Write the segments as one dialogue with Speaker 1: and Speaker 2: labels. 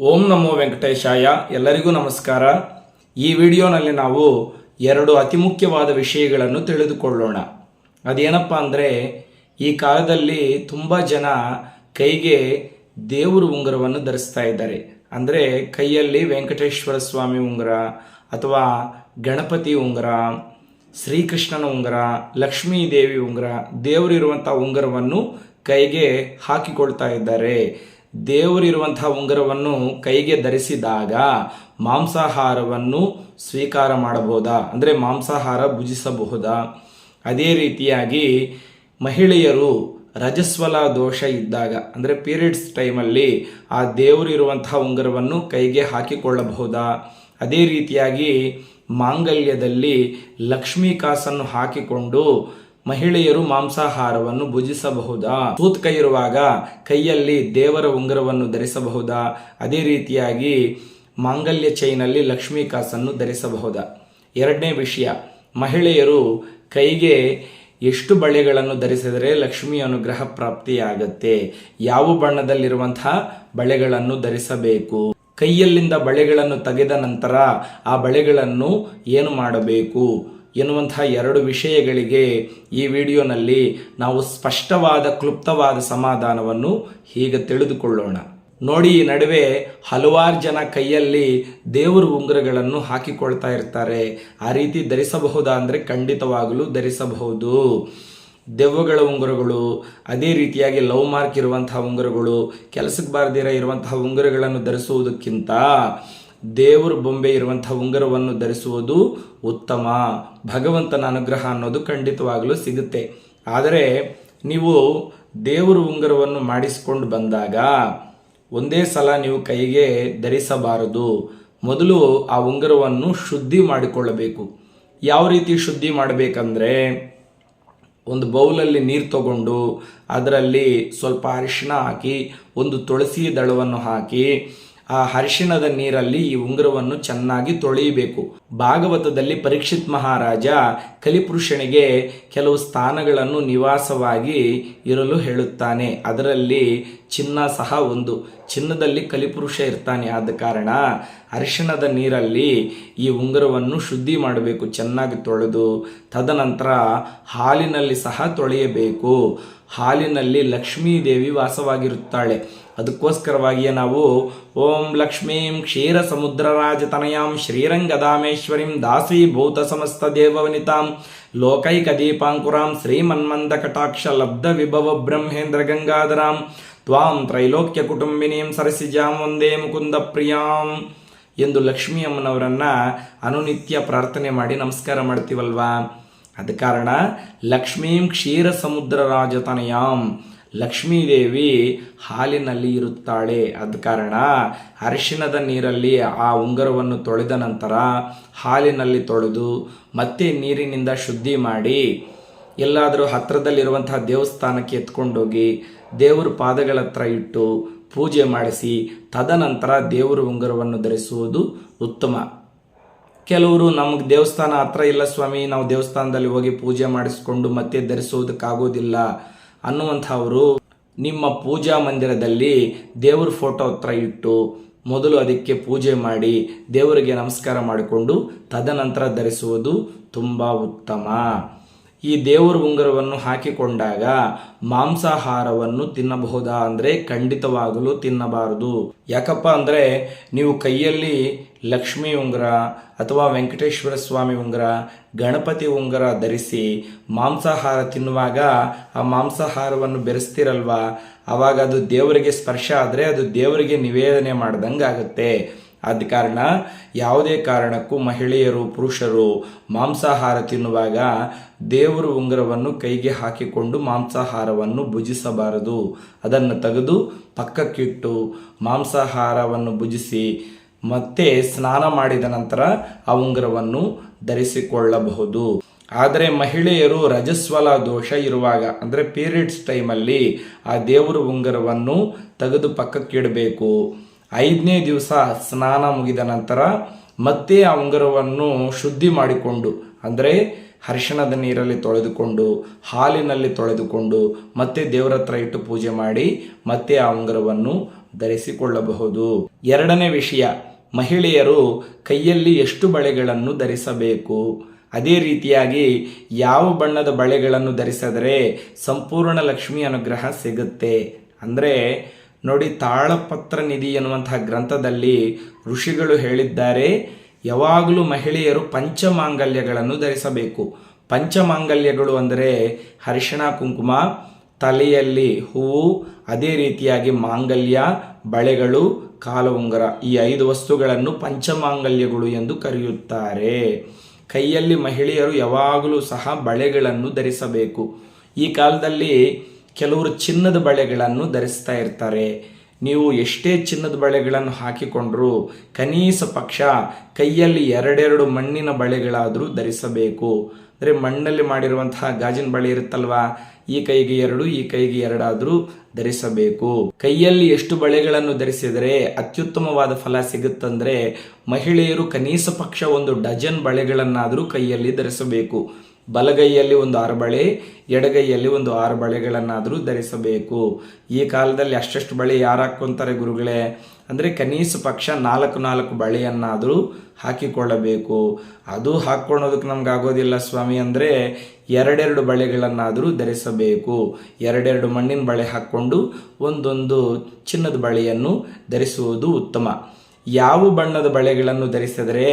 Speaker 1: ಓಂ ನಮೋ ವೆಂಕಟೇಶಾಯ. ಎಲ್ಲರಿಗೂ ನಮಸ್ಕಾರ. ಈ ವಿಡಿಯೋನಲ್ಲಿ ನಾವು ಎರಡು ಅತಿ ಮುಖ್ಯವಾದ ವಿಷಯಗಳನ್ನು ತಿಳಿದುಕೊಳ್ಳೋಣ. ಅದೇನಪ್ಪ ಅಂದರೆ, ಈ ಕಾಲದಲ್ಲಿ ತುಂಬ ಜನ ಕೈಗೆ ದೇವರು ಉಂಗುರವನ್ನು ಧರಿಸ್ತಾ ಇದ್ದಾರೆ. ಅಂದರೆ ಕೈಯಲ್ಲಿ ವೆಂಕಟೇಶ್ವರ ಸ್ವಾಮಿ ಉಂಗುರ ಅಥವಾ ಗಣಪತಿ ಉಂಗುರ, ಶ್ರೀಕೃಷ್ಣನ ಉಂಗುರ, ಲಕ್ಷ್ಮೀ ದೇವಿ ಉಂಗುರ ದೇವರಿರುವಂಥ ಉಂಗುರವನ್ನು ಕೈಗೆ ಹಾಕಿಕೊಳ್ತಾ ಇದ್ದಾರೆ. ದೇವರಿರುವಂತಹ ಉಂಗುರವನ್ನು ಕೈಗೆ ಧರಿಸಿದಾಗ ಮಾಂಸಾಹಾರವನ್ನು ಸ್ವೀಕಾರ ಮಾಡಬಹುದಾ? ಅಂದರೆ ಮಾಂಸಾಹಾರ ಭುಜಿಸಬಹುದಾ? ಅದೇ ರೀತಿಯಾಗಿ ಮಹಿಳೆಯರು ರಜಸ್ವಲ ದೋಷ ಇದ್ದಾಗ, ಅಂದರೆ ಪೀರಿಯಡ್ಸ್ ಟೈಮಲ್ಲಿ ಆ ದೇವರಿರುವಂತಹ ಉಂಗುರವನ್ನು ಕೈಗೆ ಹಾಕಿಕೊಳ್ಳಬಹುದಾ? ಅದೇ ರೀತಿಯಾಗಿ ಮಾಂಗಲ್ಯದಲ್ಲಿ ಲಕ್ಷ್ಮೀ ಕಾಸನ್ನು ಹಾಕಿಕೊಂಡು ಮಹಿಳೆಯರು ಮಾಂಸಾಹಾರವನ್ನು ಭುಜಿಸಬಹುದಾ? ಸೂತ್ಕ ಇರುವಾಗ ಕೈಯಲ್ಲಿ ದೇವರ ಉಂಗುರವನ್ನು ಧರಿಸಬಹುದಾ? ಅದೇ ರೀತಿಯಾಗಿ ಮಾಂಗಲ್ಯ ಚೈನಲ್ಲಿ ಲಕ್ಷ್ಮೀ ಕಾಸನ್ನು ಧರಿಸಬಹುದಾ? ಎರಡನೇ ವಿಷಯ, ಮಹಿಳೆಯರು ಕೈಗೆ ಎಷ್ಟು ಬಳೆಗಳನ್ನು ಧರಿಸಿದರೆ ಲಕ್ಷ್ಮಿ ಅನುಗ್ರಹ ಪ್ರಾಪ್ತಿಯಾಗತ್ತೆ? ಯಾವ ಬಣ್ಣದಲ್ಲಿರುವಂತಹ ಬಳೆಗಳನ್ನು ಧರಿಸಬೇಕು? ಕೈಯಲ್ಲಿಂದ ಬಳೆಗಳನ್ನು ತೆಗೆದ ನಂತರ ಆ ಬಳೆಗಳನ್ನು ಏನು ಮಾಡಬೇಕು? ಎನ್ನುವಂತಹ ಎರಡು ವಿಷಯಗಳಿಗೆ ಈ ವಿಡಿಯೋನಲ್ಲಿ ನಾವು ಸ್ಪಷ್ಟವಾದ, ಕ್ಲುಪ್ತವಾದ ಸಮಾಧಾನವನ್ನು ಹೀಗೆ ತಿಳಿದುಕೊಳ್ಳೋಣ. ನೋಡಿ, ಈ ನಡುವೆ ಹಲವಾರು ಜನ ಕೈಯಲ್ಲಿ ದೇವರು ಉಂಗುರಗಳನ್ನು ಹಾಕಿಕೊಳ್ತಾ ಇರ್ತಾರೆ. ಆ ರೀತಿ ಧರಿಸಬಹುದಾ ಅಂದರೆ ಖಂಡಿತವಾಗಲೂ ಧರಿಸಬಹುದು. ದೆವ್ವಗಳ ಉಂಗುರಗಳು, ಅದೇ ರೀತಿಯಾಗಿ ಲವ್ ಮಾರ್ಕ್ ಇರುವಂತಹ ಉಂಗುರಗಳು, ಕೆಲಸಕ್ಕೆ ಬಾರದಿರ ಇರುವಂತಹ ಉಂಗುರಗಳನ್ನು ಧರಿಸುವುದಕ್ಕಿಂತ ದೇವರ ಬೊಂಬೆ ಇರುವಂತಹ ಉಂಗುರವನ್ನು ಧರಿಸುವುದು ಉತ್ತಮ. ಭಗವಂತನ ಅನುಗ್ರಹ ಅನ್ನೋದು ಖಂಡಿತವಾಗಲೂ ಸಿಗುತ್ತೆ. ಆದರೆ ನೀವು ದೇವರ ಉಂಗರವನ್ನು ಮಾಡಿಸಿಕೊಂಡು ಬಂದಾಗ ಒಂದೇ ಸಲ ನೀವು ಕೈಗೆ ಧರಿಸಬಾರದು. ಮೊದಲು ಆ ಉಂಗರವನ್ನು ಶುದ್ಧಿ ಮಾಡಿಕೊಳ್ಳಬೇಕು. ಯಾವ ರೀತಿ ಶುದ್ಧಿ ಮಾಡಬೇಕಂದ್ರೆ ಒಂದು ಬೌಲಲ್ಲಿ ನೀರು ತಗೊಂಡು ಅದರಲ್ಲಿ ಸ್ವಲ್ಪ ಅರಿಶಿಣ ಹಾಕಿ, ಒಂದು ತುಳಸಿ ದಳವನ್ನು ಹಾಕಿ ಆ ಅರಿಶಿಣದ ನೀರಲ್ಲಿ ಈ ಉಂಗುರವನ್ನು ಚೆನ್ನಾಗಿ ತೊಳೆಯಬೇಕು. ಭಾಗವತದಲ್ಲಿ ಪರೀಕ್ಷಿತ್ ಮಹಾರಾಜ ಕಲಿಪುರುಷನಿಗೆ ಕೆಲವು ಸ್ಥಾನಗಳನ್ನು ನಿವಾಸವಾಗಿ ಇರಲು ಹೇಳುತ್ತಾನೆ. ಅದರಲ್ಲಿ ಚಿನ್ನ ಸಹ ಒಂದು. ಚಿನ್ನದಲ್ಲಿ ಕಲಿಪುರುಷ ಇರ್ತಾನೆ. ಆದ ಕಾರಣ ಅರಿಶಿಣದ ನೀರಲ್ಲಿ ಈ ಉಂಗುರವನ್ನು ಶುದ್ಧಿ ಮಾಡಬೇಕು, ಚೆನ್ನಾಗಿ ತೊಳೆದು ತದನಂತರ ಹಾಲಿನಲ್ಲಿ ಸಹ ತೊಳೆಯಬೇಕು. ಹಾಲಿನಲ್ಲಿ ಲಕ್ಷ್ಮೀ ದೇವಿ ವಾಸವಾಗಿರುತ್ತಾಳೆ. ಅದಕ್ಕೋಸ್ಕರವಾಗಿಯೇ ನಾವು ಓಂ ಲಕ್ಷ್ಮೀಂ ಕ್ಷೀರ ಸಮುದ್ರ ಶ್ರೀರಂಗದಾಮೇಶ್ವರಿಂ ದಾಸೀಭೂತ ಸಮಸ್ತ ದೇವವನಿತಾಂ ಲೋಕೈಕ ದೀಪಾಂಕುರಾಂ ಶ್ರೀಮನ್ಮಂದ ಕಟಾಕ್ಷ ಲಬ್ಧ ವಿಭವ ಬ್ರಹ್ಮೇಂದ್ರ ಗಂಗಾಧರಾಂ ತ್ವಾಂ ತ್ರೈಲೋಕ್ಯ ಕುಟುಂಬಿನೀಂ ಸರಸಿಜಾಂ ಒಂದೇ ಮುಕುಂದ ಪ್ರಿಯಾಂ ಎಂದು ಲಕ್ಷ್ಮೀ ಅಮ್ಮನವರನ್ನ ಅನುನಿತ್ಯ ಪ್ರಾರ್ಥನೆ ಮಾಡಿ ನಮಸ್ಕಾರ ಮಾಡ್ತೀವಲ್ವಾ? ಅದ ಕಾರಣ ಲಕ್ಷ್ಮೀಂ ಕ್ಷೀರ ಸಮುದ್ರ ರಾಜತನಯಾಂ. ಲಕ್ಷ್ಮೀದೇವಿ ಹಾಲಿನಲ್ಲಿ ಇರುತ್ತಾಳೆ. ಅದ ಕಾರಣ ಅರಿಶಿಣದ ನೀರಲ್ಲಿ ಆ ಉಂಗರವನ್ನು ತೊಳೆದ ನಂತರ ಹಾಲಿನಲ್ಲಿ ತೊಳೆದು ಮತ್ತೆ ನೀರಿನಿಂದ ಶುದ್ಧಿ ಮಾಡಿ ಎಲ್ಲಾದರೂ ಹತ್ತಿರದಲ್ಲಿರುವಂತಹ ದೇವಸ್ಥಾನಕ್ಕೆ ಎತ್ಕೊಂಡೋಗಿ ದೇವರ ಪಾದಗಳ ಹತ್ರ ಇಟ್ಟು ಪೂಜೆ ಮಾಡಿಸಿ ತದನಂತರ ದೇವರ ಉಂಗರವನ್ನು ಧರಿಸುವುದು ಉತ್ತಮ. ಕೆಲವರು ನಮಗೆ ದೇವಸ್ಥಾನ ಹತ್ರ ಇಲ್ಲ ಸ್ವಾಮಿ, ನಾವು ದೇವಸ್ಥಾನದಲ್ಲಿ ಹೋಗಿ ಪೂಜೆ ಮಾಡಿಸ್ಕೊಂಡು ಮತ್ತೆ ಧರಿಸೋದಕ್ಕಾಗೋದಿಲ್ಲ ಅನ್ನುವಂಥವರು ನಿಮ್ಮ ಪೂಜಾ ಮಂದಿರದಲ್ಲಿ ದೇವ್ರ ಫೋಟೋ ಹತ್ರ ಇಟ್ಟು ಮೊದಲು ಅದಕ್ಕೆ ಪೂಜೆ ಮಾಡಿ ದೇವರಿಗೆ ನಮಸ್ಕಾರ ಮಾಡಿಕೊಂಡು ತದನಂತರ ಧರಿಸುವುದು ತುಂಬ ಉತ್ತಮ. ಈ ದೇವರ ಉಂಗುರವನ್ನು ಹಾಕಿಕೊಂಡಾಗ ಮಾಂಸಾಹಾರವನ್ನು ತಿನ್ನಬಹುದಾ? ಅಂದರೆ ಖಂಡಿತವಾಗಲು ತಿನ್ನಬಾರದು. ಯಾಕಪ್ಪ ಅಂದರೆ ನೀವು ಕೈಯಲ್ಲಿ ಲಕ್ಷ್ಮೀ ಉಂಗುರ ಅಥವಾ ವೆಂಕಟೇಶ್ವರ ಸ್ವಾಮಿ ಉಂಗುರ, ಗಣಪತಿ ಉಂಗುರ ಧರಿಸಿ ಮಾಂಸಾಹಾರ ತಿನ್ನುವಾಗ ಆ ಮಾಂಸಾಹಾರವನ್ನು ಬೆರೆಸ್ತಿರಲ್ವಾ? ಆವಾಗ ಅದು ದೇವರಿಗೆ ಸ್ಪರ್ಶ ಆದರೆ ಅದು ದೇವರಿಗೆ ನಿವೇದನೆ ಮಾಡ್ದಂಗೆ ಆಗುತ್ತೆ ಆದ ಕಾರಣ ಯಾವುದೇ ಕಾರಣಕ್ಕೂ ಮಹಿಳೆಯರು, ಪುರುಷರು ಮಾಂಸಾಹಾರ ತಿನ್ನುವಾಗ ದೇವರ ಉಂಗುರವನ್ನು ಕೈಗೆ ಹಾಕಿಕೊಂಡು ಮಾಂಸಾಹಾರವನ್ನು ಭುಜಿಸಬಾರದು. ಅದನ್ನು ತೆಗೆದು ಪಕ್ಕಕ್ಕಿಟ್ಟು ಮಾಂಸಾಹಾರವನ್ನು ಭುಜಿಸಿ ಮತ್ತೆ ಸ್ನಾನ ಮಾಡಿದ ನಂತರ ಆ ಉಂಗುರವನ್ನು ಧರಿಸಿಕೊಳ್ಳಬಹುದು. ಆದರೆ ಮಹಿಳೆಯರು ರಜಸ್ವಲ ದೋಷ ಇರುವಾಗ, ಅಂದರೆ ಪೀರಿಯಡ್ಸ್ ಟೈಮಲ್ಲಿ ಆ ದೇವರ ಉಂಗುರವನ್ನು ತೆಗೆದು ಪಕ್ಕಕ್ಕಿಡಬೇಕು ಐದನೇ ದಿವಸ ಸ್ನಾನ ಮುಗಿದ ನಂತರ ಮತ್ತೆ ಆ ಉಂಗುರವನ್ನು ಶುದ್ಧಿ ಮಾಡಿಕೊಂಡು, ಅಂದರೆ ಅರಿಶಿಣದ ನೀರಲ್ಲಿ ತೊಳೆದುಕೊಂಡು, ಹಾಲಿನಲ್ಲಿ ತೊಳೆದುಕೊಂಡು ಮತ್ತೆ ದೇವರ ಹತ್ರ ಇಟ್ಟು ಪೂಜೆ ಮಾಡಿ ಮತ್ತೆ ಆ ಉಂಗುರವನ್ನು ಧರಿಸಿಕೊಳ್ಳಬಹುದು. ಎರಡನೇ ವಿಷಯ ಮಹಿಳೆಯರು ಕೈಯಲ್ಲಿ ಎಷ್ಟು ಬಳೆಗಳನ್ನು ಧರಿಸಬೇಕು? ಅದೇ ರೀತಿಯಾಗಿ ಯಾವ ಬಣ್ಣದ ಬಳೆಗಳನ್ನು ಧರಿಸಿದರೆ ಸಂಪೂರ್ಣ ಲಕ್ಷ್ಮಿ ಅನುಗ್ರಹ ಸಿಗುತ್ತೆ? ಅಂದರೆ ನೋಡಿ, ತಾಳಪತ್ರ ನಿಧಿ ಎನ್ನುವಂತಹ ಗ್ರಂಥದಲ್ಲಿ ಋಷಿಗಳು ಹೇಳಿದ್ದಾರೆ, ಯಾವಾಗಲೂ ಮಹಿಳೆಯರು ಪಂಚಮಾಂಗಲ್ಯಗಳನ್ನು ಧರಿಸಬೇಕು. ಪಂಚಮಾಂಗಲ್ಯಗಳು ಅಂದರೆ ಅರಿಶಿಣ, ಕುಂಕುಮ ತಲೆಯಲ್ಲಿ ಹೂವು, ಅದೇ ರೀತಿಯಾಗಿ ಮಾಂಗಲ್ಯ, ಬಳೆಗಳು ಕಾಲ ಉಂಗುರ ಈ ಐದು ವಸ್ತುಗಳನ್ನು ಪಂಚಮಾಂಗಲ್ಯಗಳು ಎಂದು ಕರೆಯುತ್ತಾರೆ. ಕೈಯಲ್ಲಿ ಮಹಿಳೆಯರು ಯಾವಾಗಲೂ ಸಹ ಬಳೆಗಳನ್ನು ಧರಿಸಬೇಕು. ಈ ಕಾಲದಲ್ಲಿ ಕೆಲವರು ಚಿನ್ನದ ಬಳೆಗಳನ್ನು ಧರಿಸ್ತಾ ಇರ್ತಾರೆ. ನೀವು ಎಷ್ಟೇ ಚಿನ್ನದ ಬಳೆಗಳನ್ನು ಹಾಕಿಕೊಂಡರೂ ಕನೀಸ ಪಕ್ಷ ಕೈಯಲ್ಲಿ ಎರಡೆರಡು ಮಣ್ಣಿನ ಬಳೆಗಳಾದರೂ ಧರಿಸಬೇಕು. ಅಂದರೆ ಮಣ್ಣಲ್ಲಿ ಮಾಡಿರುವಂತಹ ಗಾಜಿನ ಬಳೆ ಇರುತ್ತಲ್ವಾ? ಈ ಕೈಗೆ ಎರಡು, ಈ ಕೈಗೆ ಎರಡಾದರೂ ಧರಿಸಬೇಕು. ಕೈಯಲ್ಲಿ ಎಷ್ಟು ಬಳೆಗಳನ್ನು ಧರಿಸಿದರೆ ಅತ್ಯುತ್ತಮವಾದ ಫಲ ಸಿಗುತ್ತಂದ್ರೆ ಮಹಿಳೆಯರು ಕನೀಸ ಪಕ್ಷ ಒಂದು ಡಜನ್ ಬಳೆಗಳನ್ನಾದರೂ ಕೈಯಲ್ಲಿ ಧರಿಸಬೇಕು. ಬಲಗೈಯಲ್ಲಿ ಒಂದು ಆರು ಬಳೆ ಎಡಗೈಯಲ್ಲಿ ಒಂದು ಆರು ಬಳೆಗಳನ್ನಾದರೂ ಧರಿಸಬೇಕು. ಈ ಕಾಲದಲ್ಲಿ ಅಷ್ಟಷ್ಟು ಬಳೆ ಯಾರು ಹಾಕ್ಕೊಂತಾರೆ ಗುರುಗಳೇ? ಅಂದರೆ ಕನೀಸ ಪಕ್ಷ ನಾಲ್ಕು ನಾಲ್ಕು ಬಳೆಯನ್ನಾದರೂ ಹಾಕಿಕೊಳ್ಳಬೇಕು. ಅದು ಹಾಕ್ಕೊಳ್ಳೋದಕ್ಕೆ ನಮ್ಗೆ ಆಗೋದಿಲ್ಲ ಸ್ವಾಮಿ ಅಂದರೆ ಎರಡೆರಡು ಬಳೆಗಳನ್ನಾದರೂ ಧರಿಸಬೇಕು. ಎರಡೆರಡು ಮಣ್ಣಿನ ಬಳೆ ಹಾಕ್ಕೊಂಡು ಒಂದೊಂದು ಚಿನ್ನದ ಬಳೆಯನ್ನು ಧರಿಸುವುದು ಉತ್ತಮ. ಯಾವ ಬಣ್ಣದ ಬಳೆಗಳನ್ನು ಧರಿಸಿದರೆ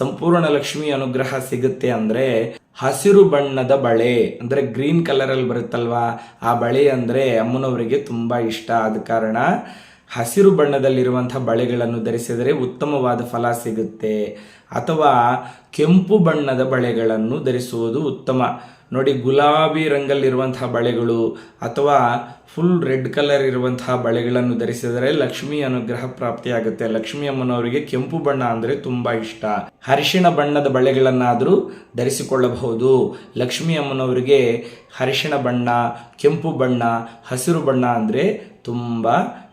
Speaker 1: ಸಂಪೂರ್ಣ ಲಕ್ಷ್ಮಿ ಅನುಗ್ರಹ ಸಿಗುತ್ತೆ ಅಂದರೆ ಹಸಿರು ಬಣ್ಣದ ಬಳೆ, ಅಂದರೆ ಗ್ರೀನ್ ಕಲರಲ್ಲಿ ಬರುತ್ತಲ್ವಾ? ಆ ಬಳೆ ಅಂದರೆ ಅಮ್ಮನವರಿಗೆ ತುಂಬ ಇಷ್ಟ. ಆದ ಕಾರಣ ಹಸಿರು ಬಣ್ಣದಲ್ಲಿರುವಂಥ ಬಳೆಗಳನ್ನು ಧರಿಸಿದರೆ ಉತ್ತಮವಾದ ಫಲ ಸಿಗುತ್ತೆ. ಅಥವಾ ಕೆಂಪು ಬಣ್ಣದ ಬಳೆಗಳನ್ನು ಧರಿಸುವುದು ಉತ್ತಮ. ನೋಡಿ ಗುಲಾಬಿ ರಂಗಲ್ಲಿರುವಂತಹ ಬಳೆಗಳು ಅಥವಾ ಫುಲ್ ರೆಡ್ ಕಲರ್ ಇರುವಂತಹ ಬಳೆಗಳನ್ನು ಧರಿಸಿದರೆ ಲಕ್ಷ್ಮಿ ಅನುಗ್ರಹ ಪ್ರಾಪ್ತಿಯಾಗುತ್ತೆ. ಲಕ್ಷ್ಮಿ ಅಮ್ಮನವರಿಗೆ ಕೆಂಪು ಬಣ್ಣ ಅಂದರೆ ತುಂಬ ಇಷ್ಟ. ಹರಿಶಿಣ ಬಣ್ಣದ ಬಳೆಗಳನ್ನಾದರೂ ಧರಿಸಿಕೊಳ್ಳಬಹುದು. ಲಕ್ಷ್ಮಿ ಅಮ್ಮನವರಿಗೆ ಹರಿಶಿಣ ಬಣ್ಣ, ಕೆಂಪು ಬಣ್ಣ, ಹಸಿರು ಬಣ್ಣ ಅಂದರೆ ತುಂಬ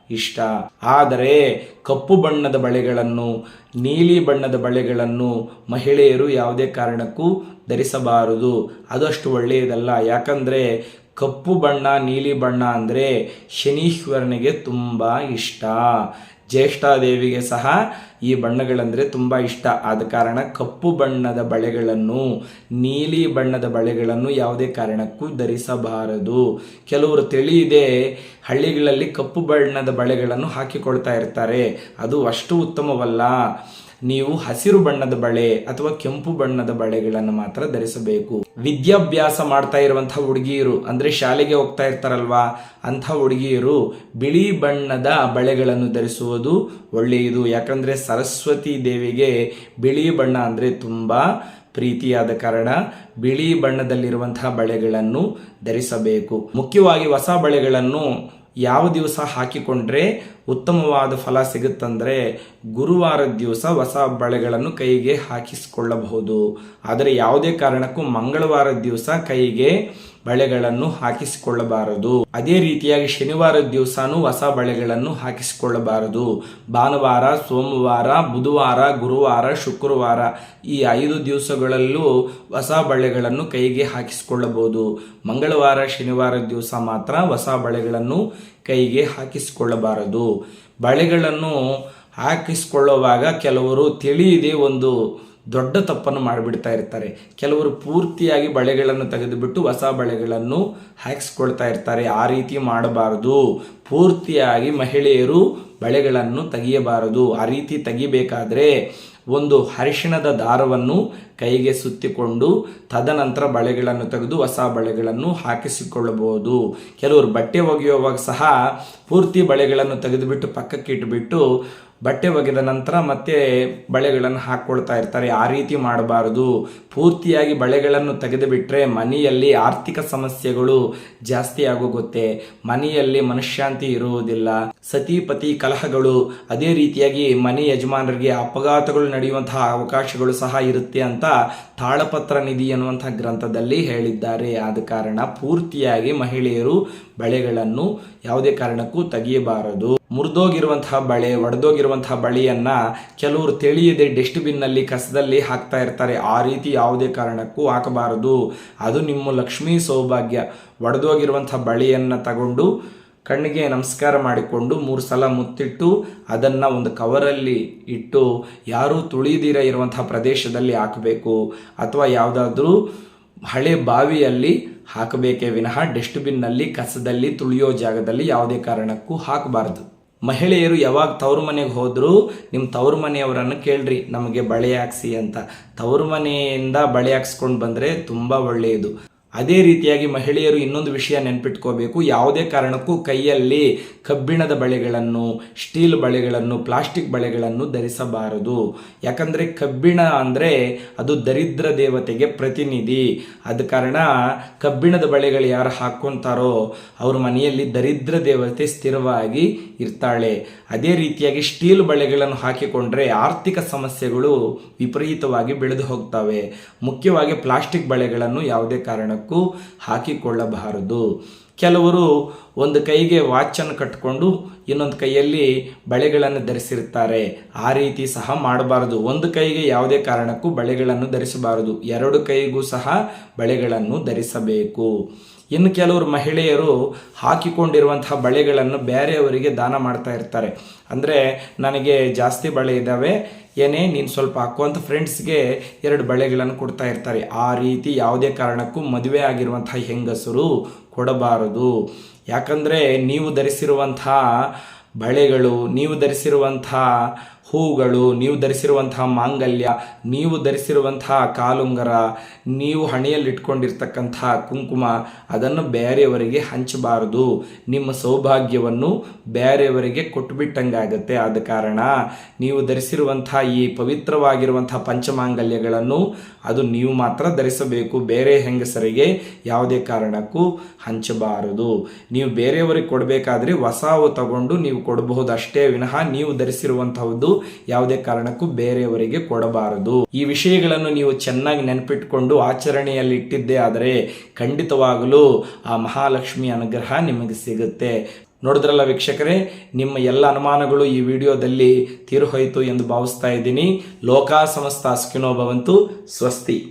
Speaker 1: ಇಷ್ಟ. ಆದರೆ ಕಪ್ಪು ಬಣ್ಣದ ಬಳೆಗಳನ್ನು, ನೀಲಿ ಬಣ್ಣದ ಬಳೆಗಳನ್ನು ಮಹಿಳೆಯರು ಯಾವುದೇ ಕಾರಣಕ್ಕೂ ಧರಿಸಬಾರದು. ಅದಷ್ಟು ಒಳ್ಳೆಯದಲ್ಲ. ಯಾಕಂದರೆ ಕಪ್ಪು ಬಣ್ಣ, ನೀಲಿ ಬಣ್ಣ ಅಂದರೆ ಶನೀಶ್ವರನಿಗೆ ತುಂಬ ಇಷ್ಟ. ಜ್ಯೇಷ್ಠಾದೇವಿಗೆ ಸಹ ಈ ಬಣ್ಣಗಳಂದರೆ ತುಂಬ ಇಷ್ಟ. ಆದ ಕಾರಣ ಕಪ್ಪು ಬಣ್ಣದ ಬಳೆಗಳನ್ನು, ನೀಲಿ ಬಣ್ಣದ ಬಳೆಗಳನ್ನು ಯಾವುದೇ ಕಾರಣಕ್ಕೂ ಧರಿಸಬಾರದು. ಕೆಲವರು ತಿಳಿಯದೆ ಹಳ್ಳಿಗಳಲ್ಲಿ ಕಪ್ಪು ಬಣ್ಣದ ಬಳೆಗಳನ್ನು ಹಾಕಿಕೊಳ್ತಾ ಇರ್ತಾರೆ. ಅದು ಅಷ್ಟು ಉತ್ತಮವಲ್ಲ. ನೀವು ಹಸಿರು ಬಣ್ಣದ ಬಳೆ ಅಥವಾ ಕೆಂಪು ಬಣ್ಣದ ಬಳೆಗಳನ್ನು ಮಾತ್ರ ಧರಿಸಬೇಕು. ವಿದ್ಯಾಭ್ಯಾಸ ಮಾಡ್ತಾ ಇರುವಂತಹ ಹುಡುಗಿಯರು ಅಂದ್ರೆ ಶಾಲೆಗೆ ಹೋಗ್ತಾ ಇರ್ತಾರಲ್ವಾ? ಅಂಥ ಹುಡುಗಿಯರು ಬಿಳಿ ಬಣ್ಣದ ಬಳೆಗಳನ್ನು ಧರಿಸುವುದು ಒಳ್ಳೆಯದು. ಯಾಕಂದ್ರೆ ಸರಸ್ವತಿ ದೇವಿಗೆ ಬಿಳಿ ಬಣ್ಣ ಅಂದ್ರೆ ತುಂಬಾ ಪ್ರೀತಿಯಾದ ಕಾರಣ ಬಿಳಿ ಬಣ್ಣದಲ್ಲಿರುವಂತಹ ಬಳೆಗಳನ್ನು ಧರಿಸಬೇಕು. ಮುಖ್ಯವಾಗಿ ಹೊಸ ಬಳೆಗಳನ್ನು ಯಾವ ದಿವಸ ಹಾಕಿಕೊಂಡ್ರೆ ಉತ್ತಮವಾದ ಫಲ ಸಿಗುತ್ತಂದ್ರೆ ಗುರುವಾರದ ದಿವಸ ಹೊಸ ಬಳೆಗಳನ್ನು ಕೈಗೆ ಹಾಕಿಸಿಕೊಳ್ಳಬಹುದು. ಆದರೆ ಯಾವುದೇ ಕಾರಣಕ್ಕೂ ಮಂಗಳವಾರದ ದಿವಸ ಕೈಗೆ ಬಳೆಗಳನ್ನು ಹಾಕಿಸಿಕೊಳ್ಳಬಾರದು. ಅದೇ ರೀತಿಯಾಗಿ ಶನಿವಾರದ ದಿವಸನೂ ಹೊಸ ಬಳೆಗಳನ್ನು ಹಾಕಿಸಿಕೊಳ್ಳಬಾರದು. ಭಾನುವಾರ, ಸೋಮವಾರ, ಬುಧವಾರ, ಗುರುವಾರ, ಶುಕ್ರವಾರ ಈ ಐದು ದಿವಸಗಳಲ್ಲೂ ಹೊಸ ಬಳೆಗಳನ್ನು ಕೈಗೆ ಹಾಕಿಸಿಕೊಳ್ಳಬಹುದು. ಮಂಗಳವಾರ ಶನಿವಾರದ ದಿವಸ ಮಾತ್ರ ಹೊಸ ಬಳೆಗಳನ್ನು ಕೈಗೆ ಹಾಕಿಸಿಕೊಳ್ಳಬಾರದು. ಬಳೆಗಳನ್ನು ಹಾಕಿಸಿಕೊಳ್ಳುವಾಗ ಕೆಲವರು ತಿಳಿಯದೆ ಒಂದು ದೊಡ್ಡ ತಪ್ಪನ್ನು ಮಾಡಿಬಿಡ್ತಾ ಇರ್ತಾರೆ. ಕೆಲವರು ಪೂರ್ತಿಯಾಗಿ ಬಳೆಗಳನ್ನು ತೆಗೆದುಬಿಟ್ಟು ಹೊಸ ಬಳೆಗಳನ್ನು ಹಾಕಿಸ್ಕೊಳ್ತಾ ಇರ್ತಾರೆ. ಆ ರೀತಿ ಮಾಡಬಾರದು. ಪೂರ್ತಿಯಾಗಿ ಮಹಿಳೆಯರು ಬಳೆಗಳನ್ನು ತೆಗೆಯಬಾರದು. ಆ ರೀತಿ ತೆಗಿಬೇಕಾದ್ರೆ ಒಂದು ಅರಿಶಿಣದ ದಾರವನ್ನು ಕೈಗೆ ಸುತ್ತಿಕೊಂಡು ತದನಂತರ ಬಳೆಗಳನ್ನು ತೆಗೆದು ಹೊಸ ಬಳೆಗಳನ್ನು ಹಾಕಿಸಿಕೊಳ್ಳಬಹುದು. ಕೆಲವರು ಬಟ್ಟೆ ಒಗೆಯುವಾಗ ಸಹ ಪೂರ್ತಿ ಬಳೆಗಳನ್ನು ತೆಗೆದುಬಿಟ್ಟು ಪಕ್ಕಕ್ಕೆ ಇಟ್ಟುಬಿಟ್ಟು ಬಟ್ಟೆ ಒಗೆದ ನಂತರ ಮತ್ತೆ ಬಳೆಗಳನ್ನು ಹಾಕ್ಕೊಳ್ತಾ ಇರ್ತಾರೆ. ಆ ರೀತಿ ಮಾಡಬಾರದು. ಪೂರ್ತಿಯಾಗಿ ಬಳೆಗಳನ್ನು ತೆಗೆದು ಬಿಟ್ಟರೆ ಮನೆಯಲ್ಲಿ ಆರ್ಥಿಕ ಸಮಸ್ಯೆಗಳು ಜಾಸ್ತಿ ಆಗೋಗುತ್ತೆ. ಮನೆಯಲ್ಲಿ ಮನಃಶಾಂತಿ ಇರುವುದಿಲ್ಲ. ಸತಿಪತಿ ಕಲಹಗಳು, ಅದೇ ರೀತಿಯಾಗಿ ಮನೆ ಯಜಮಾನರಿಗೆ ಅಪಘಾತಗಳು ನಡೆಯುವಂತಹ ಅವಕಾಶಗಳು ಸಹ ಇರುತ್ತೆ ಅಂತ ತಾಳಪತ್ರ ನಿಧಿ ಎನ್ನುವಂತಹ ಗ್ರಂಥದಲ್ಲಿ ಹೇಳಿದ್ದಾರೆ. ಆದ ಕಾರಣ ಪೂರ್ತಿಯಾಗಿ ಮಹಿಳೆಯರು ಬಳೆಗಳನ್ನು ಯಾವುದೇ ಕಾರಣಕ್ಕೂ ತೆಗೆಯಬಾರದು. ಮುರಿದೋಗಿರುವಂತಹ ಬಳೆ, ಒಡೆದೋಗಿರುವಂತಹ ಬಳೆಯನ್ನು ಕೆಲವರು ತಿಳಿಯದೆ ಡಸ್ಟ್ಬಿನ್ನಲ್ಲಿ ಕಸದಲ್ಲಿ ಹಾಕ್ತಾ ಇರ್ತಾರೆ. ಆ ರೀತಿ ಯಾವುದೇ ಕಾರಣಕ್ಕೂ ಹಾಕಬಾರದು. ಅದು ನಿಮ್ಮ ಲಕ್ಷ್ಮೀ ಸೌಭಾಗ್ಯ. ಒಡೆದೋಗಿರುವಂತಹ ಬಳೆಯನ್ನು ತಗೊಂಡು ಕಣ್ಣಿಗೆ ನಮಸ್ಕಾರ ಮಾಡಿಕೊಂಡು ಮೂರು ಸಲ ಮುತ್ತಿಟ್ಟು ಅದನ್ನು ಒಂದು ಕವರಲ್ಲಿ ಇಟ್ಟು ಯಾರೂ ತುಳಿದಿರ ಇರುವಂತಹ ಪ್ರದೇಶದಲ್ಲಿ ಹಾಕಬೇಕು. ಅಥವಾ ಯಾವುದಾದ್ರೂ ಹಳೆ ಬಾವಿಯಲ್ಲಿ ಹಾಕಬೇಕೇ ವಿನಃ ಡಸ್ಟ್ಬಿನ್ನಲ್ಲಿ ಕಸದಲ್ಲಿ ತುಳಿಯೋ ಜಾಗದಲ್ಲಿ ಯಾವುದೇ ಕಾರಣಕ್ಕೂ ಹಾಕಬಾರ್ದು. ಮಹಿಳೆಯರು ಯಾವಾಗ ತವರು ಮನೆಗೆ ಹೋದರೂ ನಿಮ್ಮ ತವರು ಮನೆಯವರನ್ನು ಕೇಳ್ರಿ, ನಮಗೆ ಬಳೆ ಹಾಕ್ಸಿ ಅಂತ. ತವರು ಮನೆಯಿಂದ ಬಳೆ ಹಾಕ್ಸ್ಕೊಂಡು ಬಂದರೆ ತುಂಬ ಒಳ್ಳೆಯದು. ಅದೇ ರೀತಿಯಾಗಿ ಮಹಿಳೆಯರು ಇನ್ನೊಂದು ವಿಷಯ ನೆನ್ಪಿಟ್ಕೋಬೇಕು. ಯಾವುದೇ ಕಾರಣಕ್ಕೂ ಕೈಯಲ್ಲಿ ಕಬ್ಬಿಣದ ಬಳೆಗಳನ್ನು, ಸ್ಟೀಲ್ ಬಳೆಗಳನ್ನು, ಪ್ಲಾಸ್ಟಿಕ್ ಬಳೆಗಳನ್ನು ಧರಿಸಬಾರದು. ಯಾಕಂದರೆ ಕಬ್ಬಿಣ ಅಂದರೆ ಅದು ದರಿದ್ರ ದೇವತೆಗೆ ಪ್ರತಿನಿಧಿ. ಆದ ಕಾರಣ ಕಬ್ಬಿಣದ ಬಳೆಗಳು ಯಾರು ಹಾಕ್ಕೊತಾರೋ, ಅವ್ರ ಮನೆಯಲ್ಲಿ ದರಿದ್ರ ದೇವತೆ ಸ್ಥಿರವಾಗಿ ಇರ್ತಾಳೆ. ಅದೇ ರೀತಿಯಾಗಿ ಸ್ಟೀಲ್ ಬಳೆಗಳನ್ನು ಹಾಕಿಕೊಂಡ್ರೆ ಆರ್ಥಿಕ ಸಮಸ್ಯೆಗಳು ವಿಪರೀತವಾಗಿ ಬೆಳೆದು ಹೋಗ್ತವೆ. ಮುಖ್ಯವಾಗಿ ಪ್ಲಾಸ್ಟಿಕ್ ಬಳೆಗಳನ್ನು ಯಾವುದೇ ಕಾರಣಕ್ಕೂ ಹಾಕಿಕೊಳ್ಳಬಾರದು. ಕೆಲವರು ಒಂದು ಕೈಗೆ ವಾಚನ್ನು ಕಟ್ಟಿಕೊಂಡು ಇನ್ನೊಂದು ಕೈಯಲ್ಲಿ ಬಳೆಗಳನ್ನು ಧರಿಸಿರ್ತಾರೆ ಆ ರೀತಿ ಸಹ ಮಾಡಬಾರದು. ಒಂದು ಕೈಗೆ ಯಾವುದೇ ಕಾರಣಕ್ಕೂ ಬಳೆಗಳನ್ನು ಧರಿಸಬಾರದು. ಎರಡು ಕೈಗೂ ಸಹ ಬಳೆಗಳನ್ನು ಧರಿಸಬೇಕು. ಇನ್ನು ಕೆಲವರು ಮಹಿಳೆಯರು ಹಾಕಿಕೊಂಡಿರುವಂತಹ ಬಳೆಗಳನ್ನು ಬೇರೆಯವರಿಗೆ ದಾನ ಮಾಡ್ತಾ ಇರ್ತಾರೆ. ಅಂದರೆ ನನಗೆ ಜಾಸ್ತಿ ಬಳೆ ಇದ್ದಾವೆ ಏನೇ ನೀನು ಸ್ವಲ್ಪ ಹಾಕುವಂಥ ಫ್ರೆಂಡ್ಸ್ಗೆ ಎರಡು ಬಳೆಗಳನ್ನು ಕೊಡ್ತಾ ಇರ್ತಾರೆ. ಆ ರೀತಿ ಯಾವುದೇ ಕಾರಣಕ್ಕೂ ಮದುವೆ ಆಗಿರುವಂತಹ ಹೆಂಗಸರು ಕೊಡಬಾರದು. ಯಾಕಂದರೆ ನೀವು ಧರಿಸಿರುವಂಥ ಬಳೆಗಳು, ನೀವು ಧರಿಸಿರುವಂತಹ ಹೂಗಳು, ನೀವು ಧರಿಸಿರುವಂತಹ ಮಾಂಗಲ್ಯ, ನೀವು ಧರಿಸಿರುವಂತಹ ಕಾಲುಂಗರ, ನೀವು ಹಣೆಯಲ್ಲಿಟ್ಕೊಂಡಿರ್ತಕ್ಕಂತಹ ಕುಂಕುಮ, ಅದನ್ನು ಬೇರೆಯವರಿಗೆ ಹಂಚಬಾರದು. ನಿಮ್ಮ ಸೌಭಾಗ್ಯವನ್ನು ಬೇರೆಯವರಿಗೆ ಕೊಟ್ಟುಬಿಟ್ಟಂಗಾಗತ್ತೆ. ಆದ ಕಾರಣ ನೀವು ಧರಿಸಿರುವಂತಹ ಈ ಪವಿತ್ರವಾಗಿರುವಂತಹ ಪಂಚಮಾಂಗಲ್ಯಗಳನ್ನು ಅದು ನೀವು ಮಾತ್ರ ಧರಿಸಬೇಕು. ಬೇರೆ ಹೆಂಗಸರಿಗೆ ಯಾವುದೇ ಕಾರಣಕ್ಕೂ ಹಂಚಬಾರದು. ನೀವು ಬೇರೆಯವರಿಗೆ ಕೊಡಬೇಕಾದ್ರೆ ಹೊಸವು ತಗೊಂಡು ನೀವು ಕೊಡಬಹುದು ಅಷ್ಟೇ ವಿನಃ ನೀವು ಧರಿಸಿರುವಂತಹದ್ದು ಯಾವುದೇ ಕಾರಣಕ್ಕೂ ಬೇರೆಯವರಿಗೆ ಕೊಡಬಾರದು. ಈ ವಿಷಯಗಳನ್ನು ನೀವು ಚೆನ್ನಾಗಿ ನೆನಪಿಟ್ಟುಕೊಂಡು ಆಚರಣೆಯಲ್ಲಿ ಇಟ್ಟಿದ್ದೆ ಆದರೆ ಖಂಡಿತವಾಗಲೂ ಆ ಮಹಾಲಕ್ಷ್ಮಿ ಅನುಗ್ರಹ ನಿಮಗೆ ಸಿಗುತ್ತೆ. ನೋಡಿದ್ರಲ್ಲ ವೀಕ್ಷಕರೇ, ನಿಮ್ಮ ಎಲ್ಲ ಅನುಮಾನಗಳು ಈ ವಿಡಿಯೋದಲ್ಲಿ ತೀರು ಹೋಯಿತು ಎಂದು ಭಾವಿಸ್ತಾ ಇದ್ದೀನಿ. ಲೋಕಾ ಸಮಸ್ತ ಸ್ವಸ್ತಿ.